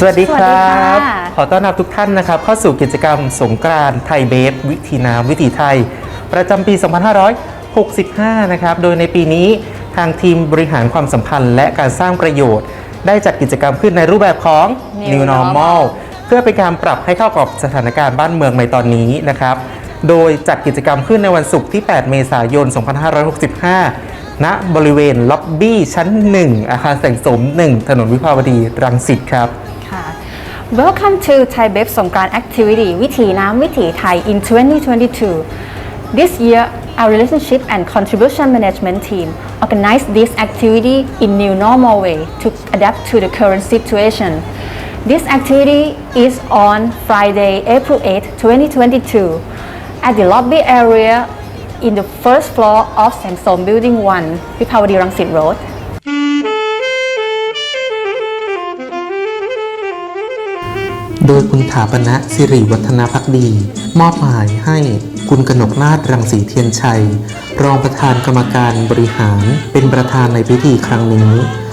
สวัสดีครับ สวัสดีค่ะ ขอต้อนรับทุกท่านนะครับ เข้าสู่กิจกรรมสงกรานต์ไทยเบฟวิถีน้ำวิถีไทย ประจำปี 2565 นะครับ โดยในปีนี้ทางทีมบริหารความสัมพันธ์ และการสร้างประโยชน์ ได้จัดกิจกรรมขึ้นในรูปแบบของ New Normal เพื่อเป็นการปรับให้เข้ากับสถานการณ์บ้านเมืองในตอนนี้นะครับ โดยจัดกิจกรรมขึ้นในวันศุกร์ที่ 8 เมษายน 2565 ณ บริเวณล็อบบี้ชั้น 1 อาคารแสงสม 1 ถนนวิภาวดีรังสิตครับค่ะ Welcome to Thai Bep Songkran activity วิถีน้ำวิถีไทย in 2022 This year our relationship and contribution management team organized this activity in new normal way to adapt to the current situation This activity is on Friday, April 8, 2022 at the lobby area in the first floor of Samsung Building 1, Vipavadi Rangsit Road. โดยคุณถาปณะสิริวัฒนพักดี มอบหมายให้คุณกนกนาถรังสีเทียนชัย รองประธานกรรมการบริหาร เป็นประธานในพิธีครั้งนี้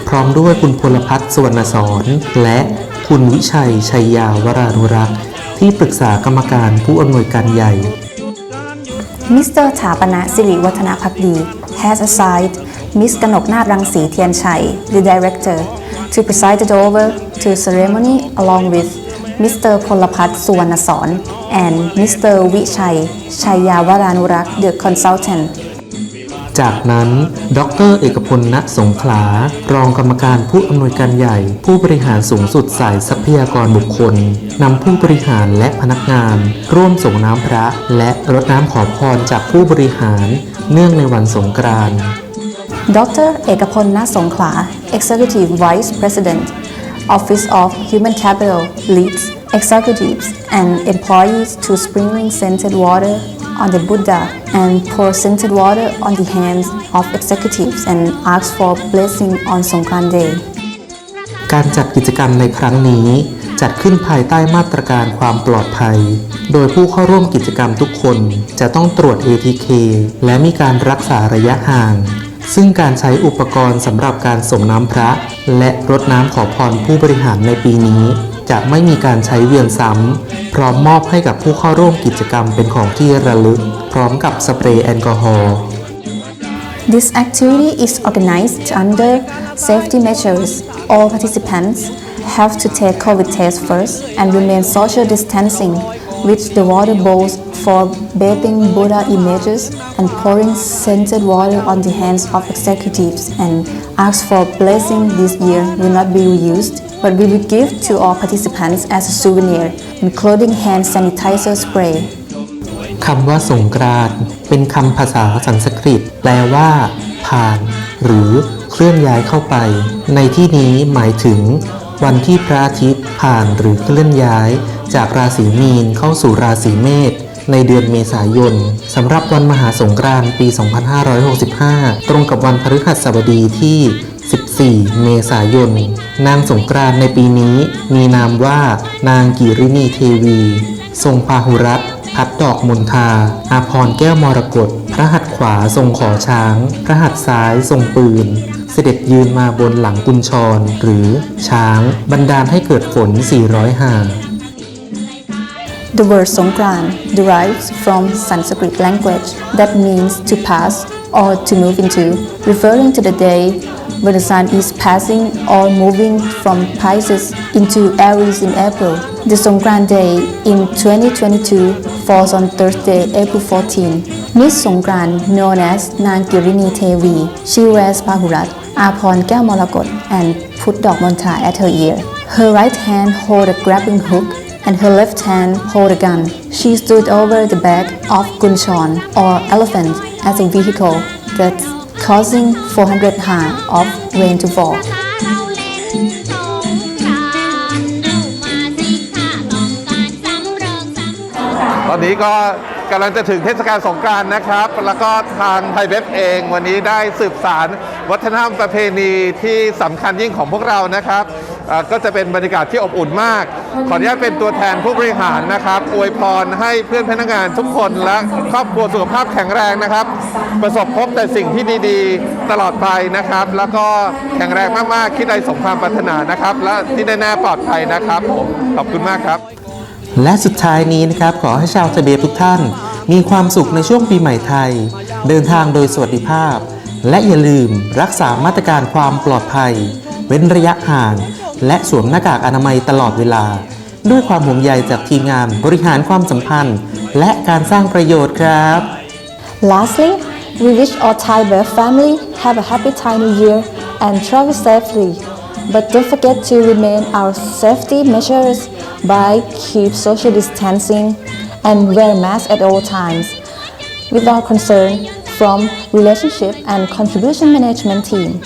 พร้อมด้วยคุณพลพัฒน์สวรรณสอนและคุณวิชัยชัยยาวรานุรักษ์ที่ปรึกษากรรมการผู้อำนวยการใหญ่ Mr. Thapana Siri Watana Pakdi has assigned Ms. Kanok Nath Rangsi Tian Chai, the director, to preside over the ceremony along with Mr. Polapat Suwanason and Mr. Vichai Chayawaranurak, the consultant. จากนั้น ดร เอกพล ณ สงขลา รองกรรมการผู้อำนวยการใหญ่ ผู้บริหารสูงสุดสายทรัพยากรบุคคล นำผู้บริหารและพนักงาน ร่วมส่งน้ำพระ และรดน้ำขอพรจากผู้บริหาร เนื่องในวันสงกรานต์ Dr. Ekapon Nasongkla, Executive Vice President, Office of Human Capital, leads executives and employees to sprinkling scented water on the Buddha and pour scented water on the hands of executives and ask for blessing on Songkran Day. การจัดกิจกรรมในครั้งนี้ จัดขึ้นภายใต้มาตรการความปลอดภัย โดยผู้เข้าร่วมกิจกรรมทุกคนจะต้องตรวจ ATK และมีการรักษาระยะห่าง ซึ่งการใช้อุปกรณ์สำหรับการส่งน้ำพระ และรดน้ำขอพรผู้บริหารในปีนี้ จะไม่มีการใช้เวียนซ้ำ พร้อมมอบให้กับผู้เข้าร่วมกิจกรรมเป็นของที่ระลึก พร้อมกับสเปรย์แอลกอฮอล์ This activity is organized under safety measures. All participants have to take COVID test first and remain social distancing with the water bowls for bathing Buddha images and pouring scented water on the hands of executives and ask for blessing this year will not be reused but will be given to all participants as a souvenir including hand sanitizer spray. คำว่าสงกรานต์เป็นคำภาษาสันสกฤต แปลว่า ผ่าน หรือเคลื่อนย้ายเข้าไป ในที่นี้หมายถึง วันที่พระอาทิตย์ผ่านหรือเคลื่อนย้าย จากราศีมีนเข้าสู่ราศีเมษ ในเดือนเมษายนสำหรับวันมหาสงกรานต์ปี 2565 ตรงกับวันพฤหัสบดีที่ 14 เมษายน นางสงกรานต์ในปีนี้ มีนามว่านางกิรินีเทวี ทรงพาหุรัตพัดดอกมณฑาอาพรแก้วมรกตพระหัตถ์ขวาทรงขอช้าง พระหัตถ์ซ้ายทรงปืน เสด็จยืนมาบนหลังกุญชร หรือช้าง บันดาลให้เกิดฝน 400หา The word Songkran derives from Sanskrit language that means to pass or to move into, referring to the day when the sun is passing or moving from Pisces into Aries in April. The Songkran day in 2022 falls on Thursday, April 14. Miss Songkran, known as Nangirini Tevi, she wears pahurat, apon Morakot, and put dog monta at her ear. Her right hand hold a grappling hook and her left hand hold a gun. She stood over the back of Gunchon or elephant as a vehicle that's causing 400 ha of rain to fall. กำเริงสำตอนนี้ก็กำลังจะถึงเทศกาลสงกรานต์นะครับ แล้วก็ทางไทยเว็บเองวันนี้ได้สืบสาร วัฒนธรรมประเพณีที่สำคัญยิ่งของพวกเรานะครับเอ่อก็จะเป็นบรรยากาศที่อบอุ่นมาก ขออนุญาตเป็นตัวแทนผู้บริหารนะครับ อวยพรให้เพื่อนพนักงานทุกคนและครอบครัวสุขภาพแข็งแรงนะครับ ประสบพบแต่สิ่งที่ดีๆ ตลอดไปนะครับ แล้วก็แข็งแรงมากๆ คิดใดสมความปรารถนานะครับ และที่แน่ๆปลอดภัยนะครับผมขอบคุณมากครับ และสุดท้ายนี้นะครับขอให้ชาวทะเบียทุกท่าน มีความสุขในช่วงปีใหม่ไทย เดินทางโดยสวัสดิภาพ และอย่าลืมรักษามาตรการความปลอดภัย เว้นระยะห่าง และสวมหน้ากากอนามัยตลอดเวลา ด้วยความห่วงใยจากทีมงานบริหารความสัมพันธ์ และการสร้างประโยชน์ครับ Lastly, we wish all Thai Bear family have a happy Thai New Year and travel safely. But don't forget to remain our safety measures by keep social distancing and wear mask at all times. With our concern from relationship and contribution management team.